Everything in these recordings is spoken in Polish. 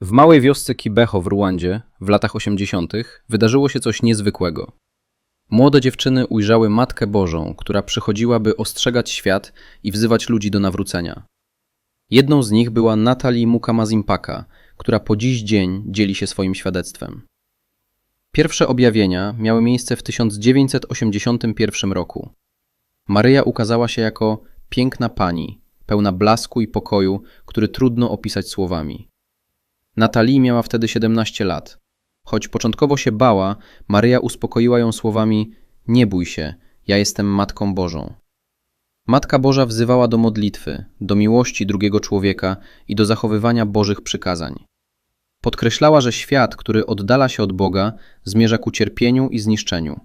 W małej wiosce Kibeho w Ruandzie w latach 80. wydarzyło się coś niezwykłego. Młode dziewczyny ujrzały Matkę Bożą, która przychodziła, by ostrzegać świat i wzywać ludzi do nawrócenia. Jedną z nich była Natalie Mukamazimpaka, która po dziś dzień dzieli się swoim świadectwem. Pierwsze objawienia miały miejsce w 1981 roku. Maryja ukazała się jako piękna pani, pełna blasku i pokoju, który trudno opisać słowami. Natalii miała wtedy 17 lat. Choć początkowo się bała, Maryja uspokoiła ją słowami: Nie bój się, ja jestem Matką Bożą. Matka Boża wzywała do modlitwy, do miłości drugiego człowieka i do zachowywania Bożych przykazań. Podkreślała, że świat, który oddala się od Boga, zmierza ku cierpieniu i zniszczeniu.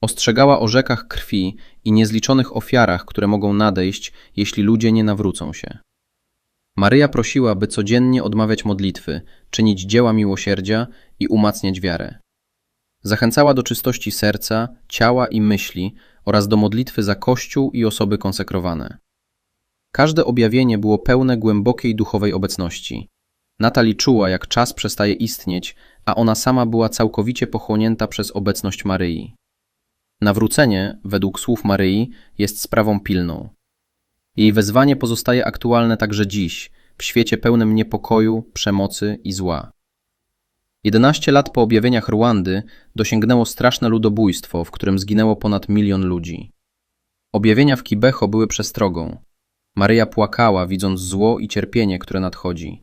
Ostrzegała o rzekach krwi i niezliczonych ofiarach, które mogą nadejść, jeśli ludzie nie nawrócą się. Maryja prosiła, by codziennie odmawiać modlitwy, czynić dzieła miłosierdzia i umacniać wiarę. Zachęcała do czystości serca, ciała i myśli oraz do modlitwy za Kościół i osoby konsekrowane. Każde objawienie było pełne głębokiej duchowej obecności. Natali czuła, jak czas przestaje istnieć, a ona sama była całkowicie pochłonięta przez obecność Maryi. Nawrócenie, według słów Maryi, jest sprawą pilną. Jej wezwanie pozostaje aktualne także dziś, w świecie pełnym niepokoju, przemocy i zła. 11 lat po objawieniach Ruandy dosięgnęło straszne ludobójstwo, w którym zginęło ponad milion ludzi. Objawienia w Kibeho były przestrogą. Maryja płakała, widząc zło i cierpienie, które nadchodzi.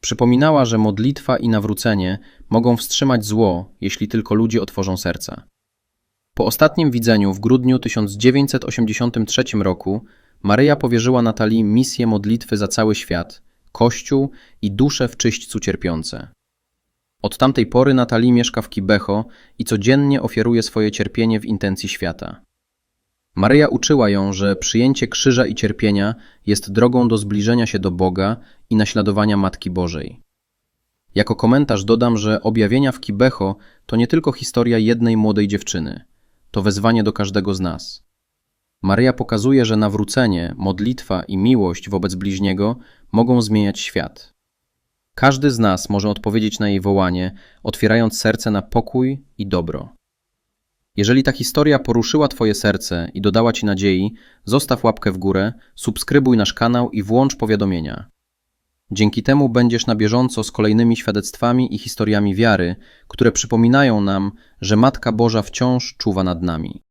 Przypominała, że modlitwa i nawrócenie mogą wstrzymać zło, jeśli tylko ludzie otworzą serca. Po ostatnim widzeniu w grudniu 1983 roku Maryja powierzyła Natalii misję modlitwy za cały świat, Kościół i dusze w czyśćcu cierpiące. Od tamtej pory Natalii mieszka w Kibeho i codziennie ofiaruje swoje cierpienie w intencji świata. Maryja uczyła ją, że przyjęcie krzyża i cierpienia jest drogą do zbliżenia się do Boga i naśladowania Matki Bożej. Jako komentarz dodam, że objawienia w Kibeho to nie tylko historia jednej młodej dziewczyny, to wezwanie do każdego z nas. Maryja pokazuje, że nawrócenie, modlitwa i miłość wobec bliźniego mogą zmieniać świat. Każdy z nas może odpowiedzieć na jej wołanie, otwierając serce na pokój i dobro. Jeżeli ta historia poruszyła Twoje serce i dodała Ci nadziei, zostaw łapkę w górę, subskrybuj nasz kanał i włącz powiadomienia. Dzięki temu będziesz na bieżąco z kolejnymi świadectwami i historiami wiary, które przypominają nam, że Matka Boża wciąż czuwa nad nami.